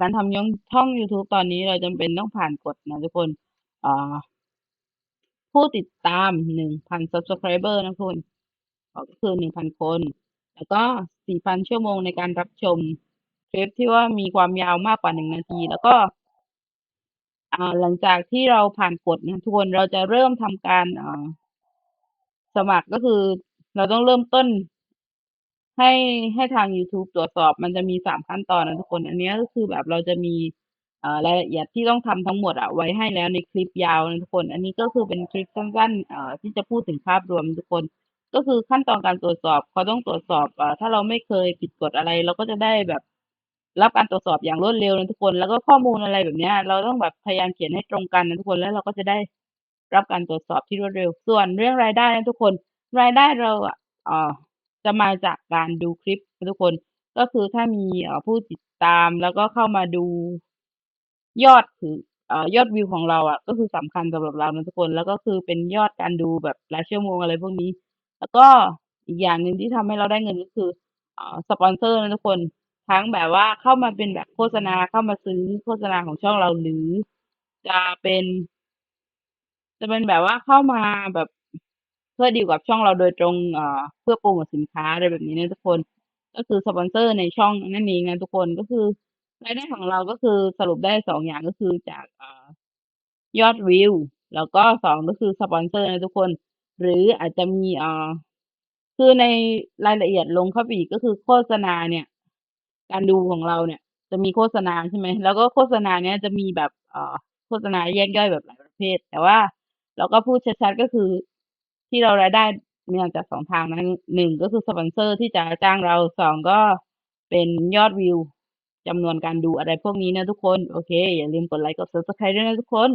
การทำยองช่อง YouTube ตอนนี้เราจำเป็นต้องผ่านกฎนะทุกคนผู้ติดตาม1,000 Subscriber นะทุกคนก็คือ1,000คน แล้วก็4,000ชั่วโมงในการรับชมคลิปที่ว่ามีความยาวมากกว่า1นาที แล้วก็หลังจากที่เราผ่านกฎนะทุกคนเราจะเริ่มทำการสมัครก็คือเราต้องเริ่มต้น ให้ให้ทางยูทูบตรวจสอบมันจะมี3ขั้นตอนนะทุกคน อันเนี้ยก็คือแบบเราจะมีอ่ารายละเอียดที่ต้องทำทั้งหมดอะไว้ให้แล้วในคลิปยาวนะทุกคน อันนี้ก็คือเป็นคลิปสั้นๆอ่าที่จะพูดถึงภาพรวมทุกคน ก็คือขั้นตอนการตรวจสอบเขาต้องตรวจสอบอ่าถ้าเราไม่เคยผิดกฎอะไร เราก็จะได้แบบ รับการตรวจสอบอย่างรวดเร็วนะทุกคน แล้วก็ข้อมูลอะไรแบบเนี้ย เราต้องแบบพยายามเขียนให้ตรงกันนะทุกคนแล้วเราก็จะได้รับการตรวจสอบที่รวดเร็ว ส่วนเรื่องรายได้นะทุกคน รายได้เราอะอ่า จะมาจากการดูคลิปนะทุกคน ก็คือถ้ามีผู้ติดตามแล้วก็เข้ามาดูยอดถึงอ่ายอดวิวของเราอะก็คือสำคัญสำหรับเรานะทุกคน แล้วก็คือเป็นยอดการดูแบบรายชั่วโมงอะไรพวกนี้ แล้วก็อีกอย่างหนึ่งที่ทำให้เราได้เงินก็คืออสปอนเซอร์นะทุกคนทั้งแบบว่าเข้ามาเป็นแบบโฆษณาเข้ามาซื้อโฆษณาของช่องเราหรือ จะเป็น จะเป็นแบบว่าเข้ามาแบบ เพื่อดีลกับช่องเราโดยตรงเพื่อโพรโมตสินค้าอะไรแบบนี้นะทุกคน ก็คือสปอนเซอร์ในช่องนั่นเองนะทุกคนก็คือรายได้ของเราก็คือสรุปได้2องอย่างก็คือจากอยอดวิวแล้วก็2ก็คือสปอนเซอร์นะทุกคน หรืออาจจะมีอ่าคือในรายละเอียดลงเข้าไปอีกก็คือโฆษณาเนี่ย การดูของเราเนี่ย จะมีโฆษณาใช่ไหมแล้วก็โฆษณาเนี้ยจะมีแบบอ่าโฆษณาแยกย่อยแบบหลายประเภท แต่ว่าเราก็พูดชัดๆก็คือ ที่เรารายได้มาจาก2ทางนะ1ก็คือสปอนเซอร์ที่จะจ้างเราสองก็เป็นยอดวิวจำนวนการดูอะไรพวกนี้นะทุกคน โอเค อย่าลืมกดไลค์กด Subscribe ด้วยนะทุกคน